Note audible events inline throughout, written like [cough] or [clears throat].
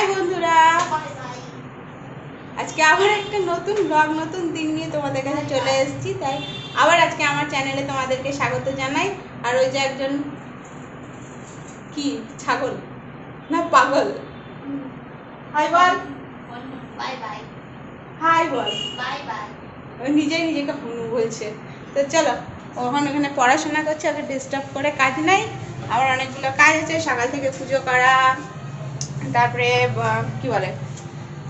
By বন্ধুরা। আজকে আবার একটা নতুন ব্লগ নতুন দিন নিয়ে তোমাদের কাছে চলে এসেছি। তাই আবার আজকে আমার চ্যানেলে তোমাদেরকে স্বাগত জানাই। আর ওই যে একজন কি? ছাগল? না পাগল। হাই বল। Bye bye. হাই বল। Bye bye. ও নিজেই নিজেকে হুনু বলছে। তো চলো ওখানে ওখানে পড়াশোনা করছে ওকে ডিস্টার্ব করে কাজ নাই। আবার অনেকগুলো কাজ আছে সকাল থেকে পুজো করা তারপরে কি বলে,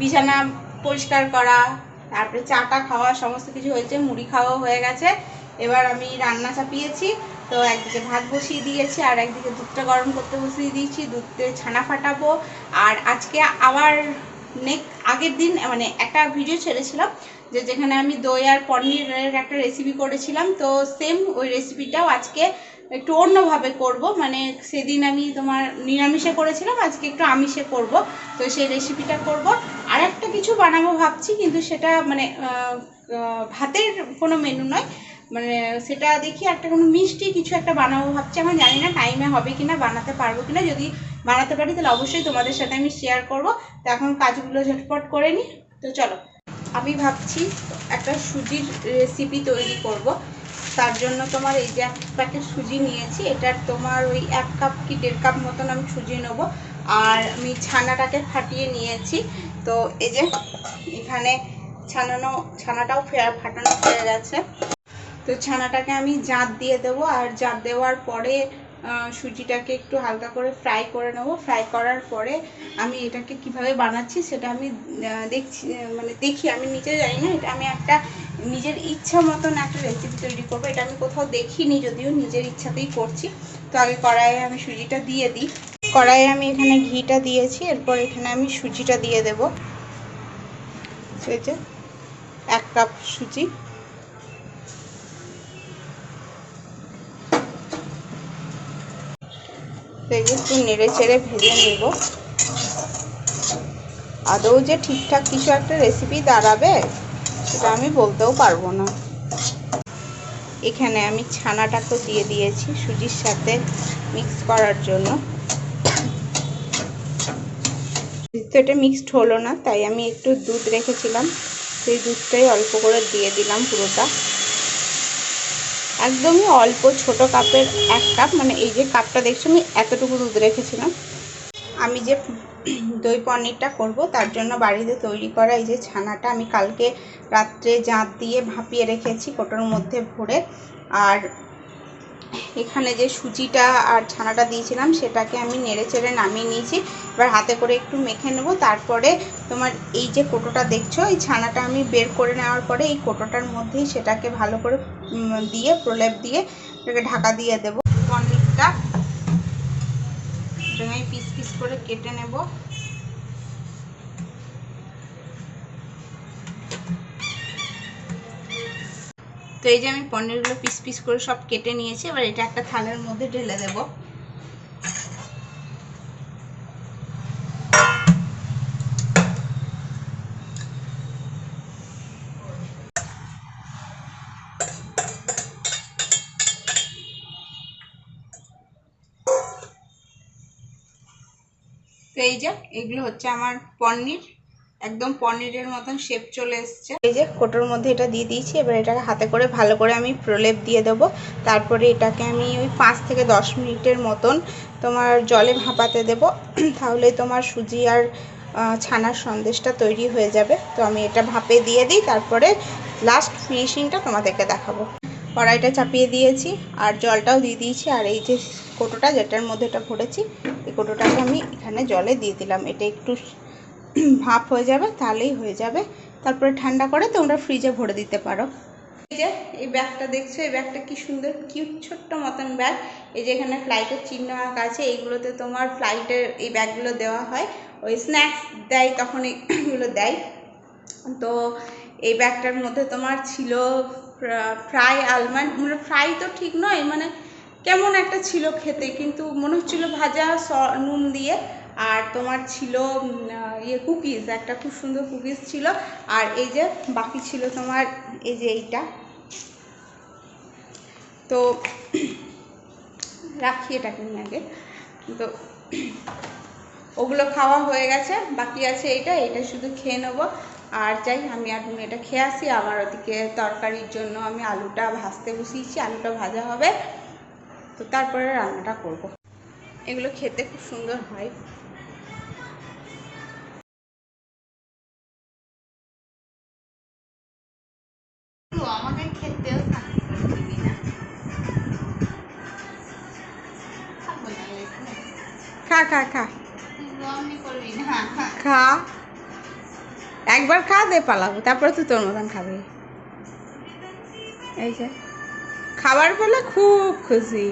বিছানা পরিষ্কার করা, তারপরে চাটা খাওয়া, সমস্ত কিছু হয়েছে, মুড়ি খাওয়া হয়ে গেছে। এবার আমি রান্না চাপিয়েছি, তো একদিকে ভাত বসিয়ে দিয়েছি, আর একদিকে দুধটা গরম করতে বসিয়ে দিয়েছি, দুধতে ছানা ফাটাবো। আর আজকে আবার নেক, আগের দিন মানে একটা ভিডিও ছেড়েছিলাম, যে যেখানে আমি দই আর পনিরের একটা রেসিপি করেছিলাম, তো সেম ওই রেসিপিটাও আজকে একটু অন্যভাবে করব। মানে সেদিন আমি তোমার নিরামিষে করেছিলাম, আজকে একটু আমিষে করব। তো সেই রেসিপিটা করব। আর একটা কিছু বানাবো ভাবছি, কিন্তু সেটা মানে ভাতের কোনো মেনু নয়। মানে সেটা দেখি একটা কোনো মিষ্টি কিছু একটা বানাবো ভাবছি। আমার জানি না টাইমে হবে কিনা, বানাতে পারব কিনা। যদি বানাতে পারি, তাহলে অবশ্যই তোমাদের সাথে আমি শেয়ার করব। তো এখন কাজগুলো ঝটপট করে নিই তো চলো, আমি ভাবছি একটা সুজির রেসিপি তৈরি করব। তার জন্য তোমার এই যে এক প্যাকেট সুজি নিয়েছি, এটার তোমার ওই এক কাপ কি দেড় কাপ মতন আমি সুজি নেব। আর আমি ছানাটাকে ফাটিয়ে নিয়েছি। তো এই যে এখানে ছানানো, ছানাটাও ফাটানো হয়ে গেছে। তো ছানাটাকে আমি জাঁত দিয়ে দেবো, আর জাঁত দেওয়ার পরে সুজিটাকে একটু হালকা করে ফ্রাই করে নেব। ফ্রাই করার পরে আমি এটাকে কীভাবে বানাচ্ছি সেটা আমি দেখছি মানে দেখি। আমি নিজে জানি না, এটা আমি একটা নিজের ইচ্ছা মতন একটা রেসিপি তৈরি করব। এটা আমি কোথাও দেখিনি, যদিও নিজের ইচ্ছাতেই করছি। তো আগে কড়াইয়ে আমি সুজিটা দিয়ে দিই। কড়াইয়ে আমি এখানে ঘিটা দিয়েছি, এরপর এখানে আমি সুজিটা দিয়ে দেবো। যে, এক কাপ সুজি। একটু নেড়ে চেড়ে ভেজে নেব। আদৌ যে ঠিকঠাক কিছু একটা রেসিপি দাঁড়াবে? সেটা আমি বলতেও পারব না। এখানে আমি ছানাটা তো দিয়ে দিয়েছি সুজির সাথে মিক্স করার জন্য। তো এটা মিক্সড হলো না, তাই আমি একটু দুধ রেখেছিলাম। সেই দুধটাই অল্প করে দিয়ে দিলাম পুরোটা। একদমই অল্প, ছোট কাপের এক কাপ মানে এই যে কাপটা দেখছি আমি এতটুকু দুধ রেখেছিলাম। আমি যে দই পনিরটা করব, তার জন্য বাড়িতে তৈরি করা এই যে ছানাটা আমি কালকে রাত্রে জাঁত দিয়ে ভাপিয়ে রেখেছি কোটোর মধ্যে ভরে। আর এখানে যে সুজিটা আর ছানাটা দিয়েছিলাম, সেটাকে আমি নেড়ে চেড়ে নামিয়ে নিয়েছি। এবার হাতে করে একটু মেখে নেব, তারপরে তোমার এই যে কোটোটা দেখছ, এই ছানাটা আমি বের করে নেওয়ার পরে এই কোটোটার মধ্যেই সেটাকে ভালো করে দিয়ে প্রলেপ দিয়ে ঢাকা দিয়ে দেব পনিরটা এটাকে আমি পিস পিস করে কেটে নেব। তো এই যে আমি পনিরগুলো পিস পিস করে সব কেটে নিয়েছি, এবার এটা একটা থালের মধ্যে ঢেলে দেব। এই যে, এগুলো হচ্ছে আমার পনির, একদম পনিরের মতন শেপ চলে এসছে। এই যে, কোটোর মধ্যে এটা দিয়ে দিয়েছি, এবার এটাকে হাতে করে ভালো করে আমি প্রলেপ দিয়ে দেবো। তারপরে এটাকে আমি ওই পাঁচ থেকে দশ মিনিটের মতন তোমার জলে ভাপাতে দেবো। [clears throat] তাহলে তোমার সুজি আর ছানার সন্দেশটা তৈরি হয়ে যাবে। তো আমি এটা ভাপে দিয়ে দিই, তারপরে লাস্ট ফিনিশিংটা তোমাদেরকে দেখাবো। কড়াইটা চাপিয়ে দিয়েছি আর জলটাও দিয়ে দিয়েছি। আর এই যে কোটোটা যেটার মধ্যে এটা ভরেছি, এই কোটোটাকে আমি এখানে জলে দিয়ে দিলাম। এটা একটু [clears throat] ভাপ হয়ে যাবে, তাহলেই হয়ে যাবে। তারপরে ঠান্ডা করে তোমরা ফ্রিজে ভরে দিতে পারো। এই যে, এই ব্যাগটা দেখছ? এই ব্যাগটা কি সুন্দর, কিউট ছোট্ট মতন ব্যাগ। এই যে এখানে ফ্লাইটের চিহ্ন আঁকা আছে, এইগুলোতে তোমার ফ্লাইটের এই ব্যাগগুলো দেওয়া হয়। ওই স্ন্যাক্স দেয় তখন [clears throat] এইগুলো দেয়। তো এই ব্যাগটার মধ্যে তোমার ছিল ফ্রাই আলমন্ড মানে ফ্রাই তো ঠিক নয় মানে কেমন একটা ছিল খেতে, কিন্তু মনে হচ্ছিল ভাজা স- নুন দিয়ে, আর তোমার ছিল ইয়ে কুকিজ, একটা খুব সুন্দর কুকিজ ছিল, আর এই যে বাকি ছিল তোমার, এই যে এইটা। তো রাখি এটাকে নিয়ে আগে। তো ওগুলো খাওয়া হয়ে গেছে, বাকি আছে এইটা এটা শুধু খেয়ে নেব। আর যাই আমি আর তুমি এটা খেয়ে আসি। আবার ওদিকে তরকারির জন্য আমি আলুটা ভাজতে বসিয়েছি আলুটা ভাজা হবে। তো তারপরে রান্নাটা করব। এগুলো খেতে খুব সুন্দর হয়। খেতেও। খা খা খা। খা। একবার খা দে পালাবো তারপরে তুই তোর মতন খাবি। এই যে, খাবার বলে খুব খুশি।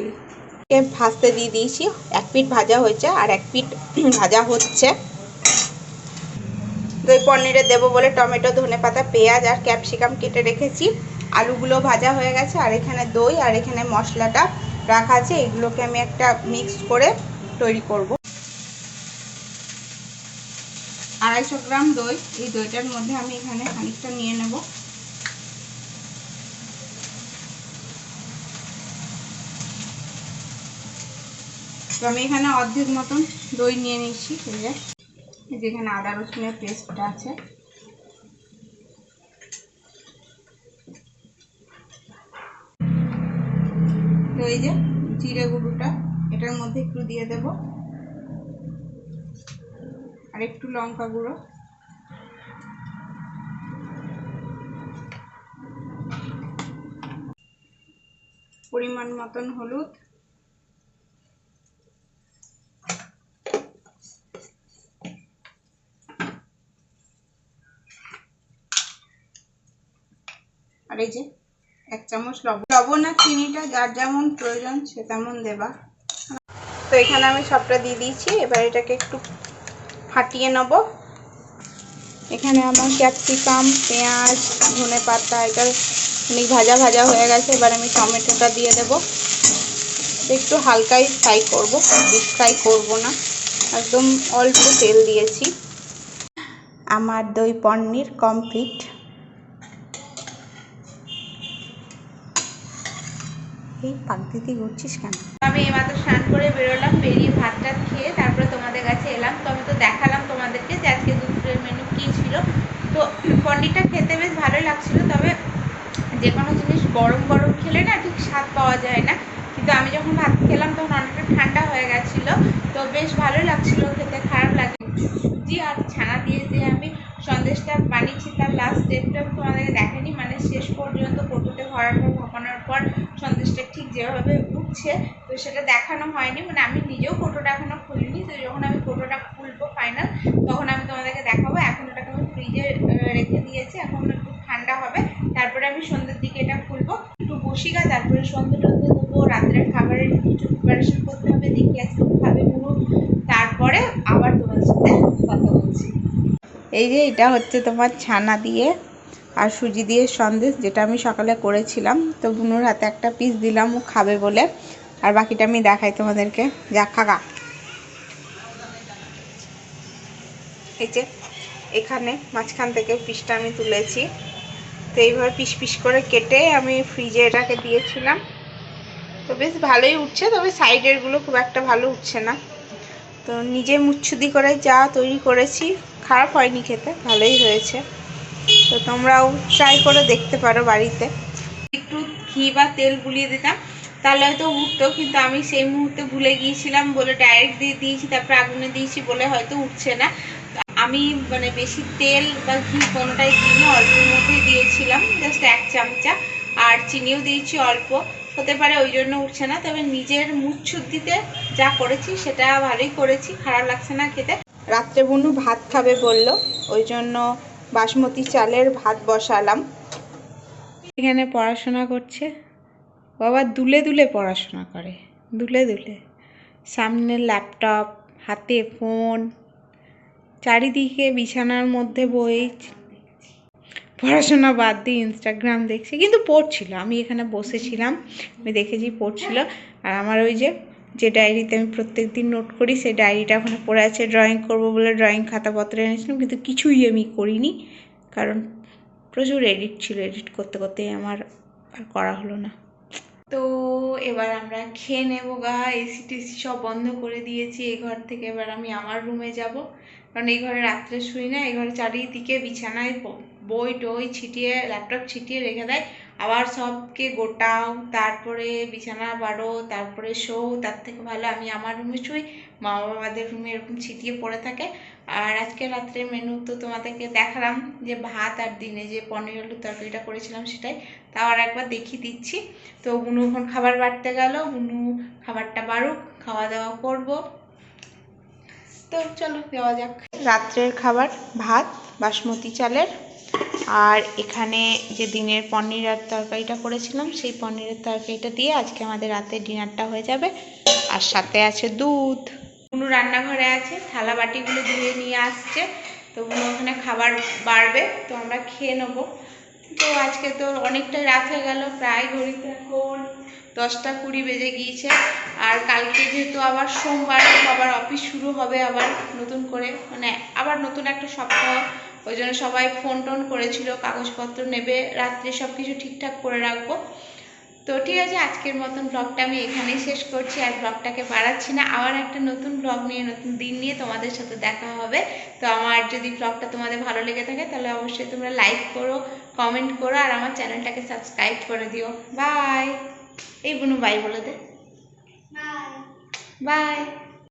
এ ভাজতে দিয়ে দিয়েছি, এক পিঠ ভাজা হয়েছে আর এক পিঠ [clears throat] ভাজা হচ্ছে। দই পনিরে দেবো বলে টমেটো ধনে পাতা পেঁয়াজ আর ক্যাপসিকাম কেটে রেখেছি। আলুগুলো ভাজা হয়ে গেছে, আর এখানে দই আর এখানে মশলাটা রাখা আছে। এগুলোকে আমি একটা মিক্স করে তৈরি করব। আড়াইশো গ্রাম দই। এই দইটার মধ্যে আমি এখানে খানিকটা নিয়ে নেব। তো আমি এখানে অর্ধেক মতন দই নিয়ে নিচ্ছি যেখানে আদা রসুনের পেস্টটা আছে। তো এই যে জিরে গুঁড়োটা, এটার মধ্যে একটু দিয়ে দেব। আর একটু লঙ্কা গুঁড়ো। পরিমাণ মতন হলুদ। আর এই যে এক চামচ লবণ। লবণ আর চিনিটা যার যেমন প্রয়োজন সে তেমন দেবা। তো এখানে আমি সবটা দিয়ে দিয়েছি, এবার এটাকে একটু ফাটিয়ে নেব। এখানে আমার ক্যাপসিকাম, পেঁয়াজ, ধনে পাতা, এটা অনেক ভাজা ভাজা হয়ে গেছে, এবার আমি টমেটোটা দিয়ে দেব। একটু হালকাই ফ্রাই করব, ডিপ ফ্রাই করব না, একদম অল্প তেল দিয়েছি। আমার দই পনির কমপ্লিট। এই পাক দিতে ঘুরছিস কেন? আমি এইমাত্র স্নান করে বেরোলাম, বেরিয়ে ভাত টাত খেয়ে তারপরে তোমাদের কাছে এলাম। তো আমি তো দেখালাম তোমাদেরকে যে আজকে দুপুরের মেনু কী ছিল তো পনিরটা খেতে বেশ ভালোই লাগছিল, তবে যে কোনো জিনিস গরম গরম খেলে না ঠিক স্বাদ পাওয়া যায় না। কিন্তু আমি যখন ভাত খেলাম তখন অনেকটা ঠান্ডা হয়ে গেছিল, তো বেশ ভালোই লাগছিল খেতে, খারাপ লাগে সুজি আর ছানা দিয়ে যে আমি সন্দেশটা বানিয়েছি তার লাস্ট ডেটটা তোমাদেরকে দেখেনি মানে শেষ পর্যন্ত কটুতে ভরার পর ভাপানোর পর সন্দেশটা ঠিক যেভাবে উঠছে, তো সেটা দেখানো হয়নি। মানে আমি নিজেও ফটোটা এখনও খুলিনি, তো যখন আমি ফটোটা খুলবো ফাইনাল তখন আমি তোমাদেরকে দেখাবো, এখন ফ্রিজে রেখে দিয়েছি। এখন একটু ঠান্ডা হবে। তারপরে আমি সন্ধ্যের দিকে এটা খুলবো। একটু বসি গা, তারপরে সন্ধ্যে টন্ধে দেবো রাত্রের খাবারের কিছু প্রিপারেশন করতে হবে। দেখি আজকে খাবে পুরো তারপরে আবার তোমার সাথে কথা বলছি। এই যে এটা হচ্ছে তোমার ছানা দিয়ে আর সুজি দিয়ে সন্দেশ, যেটা আমি সকালে করেছিলাম। তো বুনুর হাতে একটা পিস দিলাম, ও খাবে বলে। আর বাকিটা আমি দেখাই তোমাদেরকে। যা খাগা এই যে এখানে মাঝখান থেকে পিসটা আমি তুলেছি। তো এইভাবে পিস পিস করে কেটে আমি ফ্রিজে এটাকে দিয়েছিলাম। তো বেশ ভালোই উঠছে, তবে সাইডেরগুলো খুব একটা ভালো উঠছে না। তো নিজে মুচ্ছুদি করে যা তৈরি করেছি, খারাপ হয়নি খেতে, ভালোই হয়েছে। তো তোমরাও ট্রাই করে দেখতে পারো বাড়িতে। একটু ঘি বা তেল গুলিয়ে দিতাম, তাহলে হয়তো উঠতো, কিন্তু আমি সেই মুহূর্তে ভুলে গিয়েছিলাম বলে ডাইরেক্ট দিয়ে দিয়েছি, তারপরে আগুনে দিয়েছি বলে হয়তো উঠছে না। আমি মানে বেশি তেল বা ঘি কোনোটাই দিইনি, অল্পের মধ্যেই দিয়েছিলাম জাস্ট এক চামচা। আর চিনিও দিয়েছি অল্প, হতে পারে ওই জন্য উঠছে না, তবে নিজের মুচ্ছুদ্দিতে যা করেছি সেটা ভালোই করেছি, খারাপ লাগছে না খেতে। রাত্রে বুনু ভাত খাবে বলল, ওই জন্য বাসমতি চালের ভাত বসালাম। এখানে পড়াশোনা করছে। বাবা দুলে দুলে পড়াশোনা করে, দুলে দুলে। সামনে ল্যাপটপ, হাতে ফোন চারিদিকে বিছানার মধ্যে বই, পড়াশোনা বাদ দিয়ে ইনস্টাগ্রাম দেখছে। কিন্তু পড়ছিল, আমি এখানে বসেছিলাম, আমি দেখেছি পড়ছিল। আর আমার ওই যে যে ডায়েরিতে আমি প্রত্যেক দিন নোট করি, সেই ডায়েরিটা ওখানে পড়ে আছে ড্রয়িং করব বলে ড্রয়িং খাতাপত্র এনেছিলাম, কিন্তু কিছুই আমি করিনি। কারণ প্রচুর এডিট ছিল এডিট করতে করতে আমার আর করা হলো না। তো এবার আমরা খেয়ে নেব গা এসি টেসি সব বন্ধ করে দিয়েছি এই ঘর থেকে এবার আমি আমার রুমে যাব। কারণ এই ঘরে রাত্রে শুই না, এই ঘরে চারিদিকে বিছানায় বই টই ছিটিয়ে ল্যাপটপ ছিটিয়ে রেখে দেয়। আবার সবকে গোটাও, তারপরে বিছানা বাড়ো, তারপরে শো তার থেকে ভালো আমি আমার রুমে শুই মা বাবাদের রুমে এরকম ছিটিয়ে পড়ে থাকে। আর আজকে রাত্রের মেনু তো তোমাদেরকে দেখালাম, যে ভাত আর দিনে যে পনির আলুর তরকারিটা করেছিলাম সেটাই, তাও আর একবার দেখিয়ে দিচ্ছি। তো বুনু এখন খাবার বাড়তে গেল বুনু খাবারটা বাড়ুক, খাওয়া দাওয়া করব। তো চলো দেওয়া যাক। রাত্রের খাবার ভাত বাসমতি চালের। আর এখানে যে দিনের পনির আর তরকারিটা করেছিলাম সেই পনিরের তরকারিটা দিয়ে আজকে আমাদের রাতের ডিনারটা হয়ে যাবে। আর সাথে আছে দুধ। বুনু রান্নাঘরে আছে থালা বাটিগুলো ধুয়ে নিয়ে আসছে। তো বুনু ওখানে খাবার বাড়বে তো আমরা খেয়ে নেব। তো আজকে তো অনেকটাই রাত হয়ে গেল প্রায় ঘড়িতে এখন দশটা কুড়ি বেজে গিয়েছে। আর কালকে যেহেতু আবার সোমবার আবার অফিস শুরু হবে আবার নতুন করে। মানে আবার নতুন একটা সপ্তাহ। ওই জন্য সবাই ফোন টোন করেছিল, কাগজপত্র নেবে, রাত্রে সব কিছু ঠিকঠাক করে রাখব। তো ঠিক আছে, আজকের মতন ব্লগটা আমি এখানেই শেষ করছি। আর ব্লগটাকে বাড়াচ্ছি না। আবার একটা নতুন ব্লগ নিয়ে, নতুন দিন নিয়ে তোমাদের সাথে দেখা হবে। তো আমার যদি ব্লগটা তোমাদের ভালো লেগে থাকে, তাহলে অবশ্যই তোমরা লাইক করো কমেন্ট করো, আর আমার চ্যানেলটাকে সাবস্ক্রাইব করে দিও। বাই এই বুনু বাই বলে দে বাই